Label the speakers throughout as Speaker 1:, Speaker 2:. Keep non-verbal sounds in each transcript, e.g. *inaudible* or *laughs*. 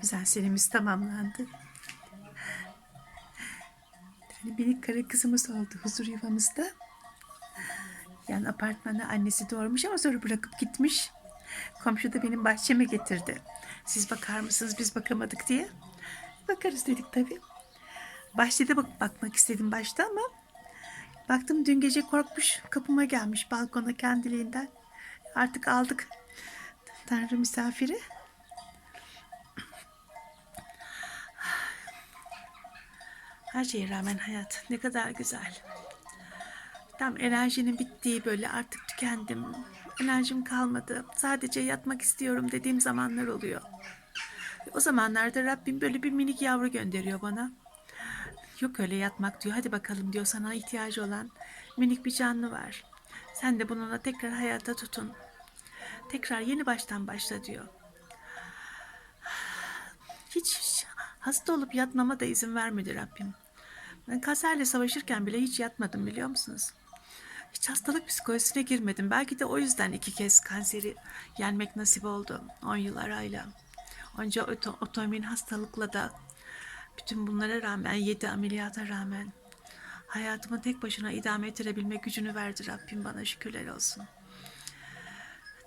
Speaker 1: Güzel *laughs* serimiz tamamlandı. Bir kara kızımız oldu huzur yuvamızda. Yani apartmana annesi doğurmuş ama sonra bırakıp gitmiş. Komşu da benim bahçeme getirdi. Siz bakar mısınız biz bakamadık diye. Bakarız dedik tabii. Bahçede bak bakmak istedim başta ama baktım dün gece korkmuş kapıma gelmiş balkona kendiliğinden. Artık aldık Tanrı misafiri. Her şeye rağmen hayat ne kadar güzel. Tam enerjinin bittiği böyle artık tükendim. Enerjim kalmadı. Sadece yatmak istiyorum dediğim zamanlar oluyor. O zamanlarda Rabbim böyle bir minik yavru gönderiyor bana. Yok öyle yatmak diyor. Hadi bakalım diyor sana ihtiyacı olan minik bir canlı var. Sen de bununla tekrar hayata tutun. Tekrar yeni baştan başla diyor. Hiç, hasta olup yatmama da izin vermedi Rabbim. Ben kanserle savaşırken bile hiç yatmadım biliyor musunuz? Hiç hastalık psikolojisine girmedim. Belki de o yüzden iki kez kanseri yenmek nasip oldu. 10 yıl arayla. Onca oto, hastalıkla da bütün bunlara rağmen, yedi ameliyata rağmen hayatımı tek başına idame ettirebilme gücünü verdi Rabbim bana şükürler olsun.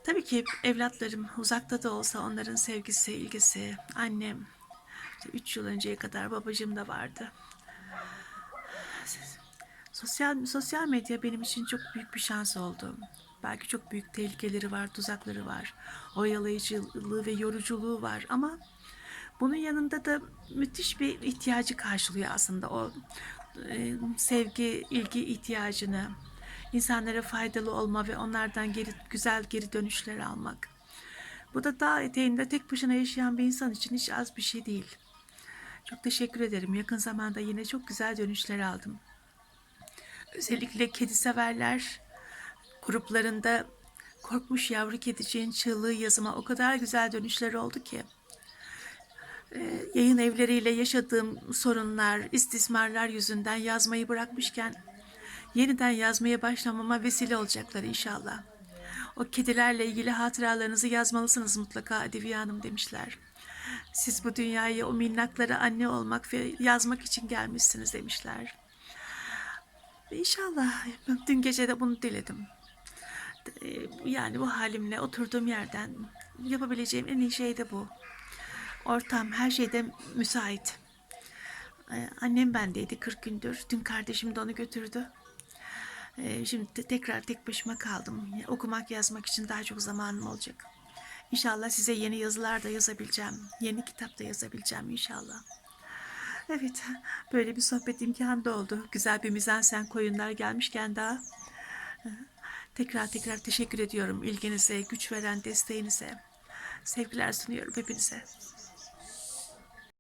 Speaker 1: Tabii ki evlatlarım uzakta da olsa onların sevgisi, ilgisi, annem, işte üç yıl önceye kadar babacığım da vardı. Sosyal sosyal medya benim için çok büyük bir şans oldu. Belki çok büyük tehlikeleri var, tuzakları var, oyalayıcılığı ve yoruculuğu var ama bunun yanında da müthiş bir ihtiyacı karşılıyor aslında o e, sevgi, ilgi ihtiyacını, insanlara faydalı olma ve onlardan geri güzel geri dönüşler almak. Bu da dağ eteğinde tek başına yaşayan bir insan için hiç az bir şey değil. Çok teşekkür ederim. Yakın zamanda yine çok güzel dönüşler aldım. Özellikle kedi severler gruplarında korkmuş yavru kediciğin çığlığı yazıma o kadar güzel dönüşler oldu ki. Ee, yayın evleriyle yaşadığım sorunlar, istismarlar yüzünden yazmayı bırakmışken yeniden yazmaya başlamama vesile olacaklar inşallah. O kedilerle ilgili hatıralarınızı yazmalısınız mutlaka Ediviye Hanım demişler. Siz bu dünyaya o minnaklara anne olmak ve yazmak için gelmişsiniz demişler. İnşallah dün gece de bunu diledim. Ee, Yani bu halimle oturduğum yerden yapabileceğim en iyi şey de bu. Ortam her şeyde müsait. Ee, Annem bendeydi 40 gündür. Dün kardeşim de onu götürdü. Ee, Şimdi te- tekrar tek başıma kaldım. Okumak yazmak için daha çok zamanım olacak. İnşallah size yeni yazılar da yazabileceğim. Yeni kitap da yazabileceğim inşallah. Evet, böyle bir sohbet imkanı da oldu. Güzel bir mizansen koyunlar gelmişken daha. Tekrar tekrar teşekkür ediyorum ilginize, güç veren desteğinize. Sevgiler sunuyorum hepinize.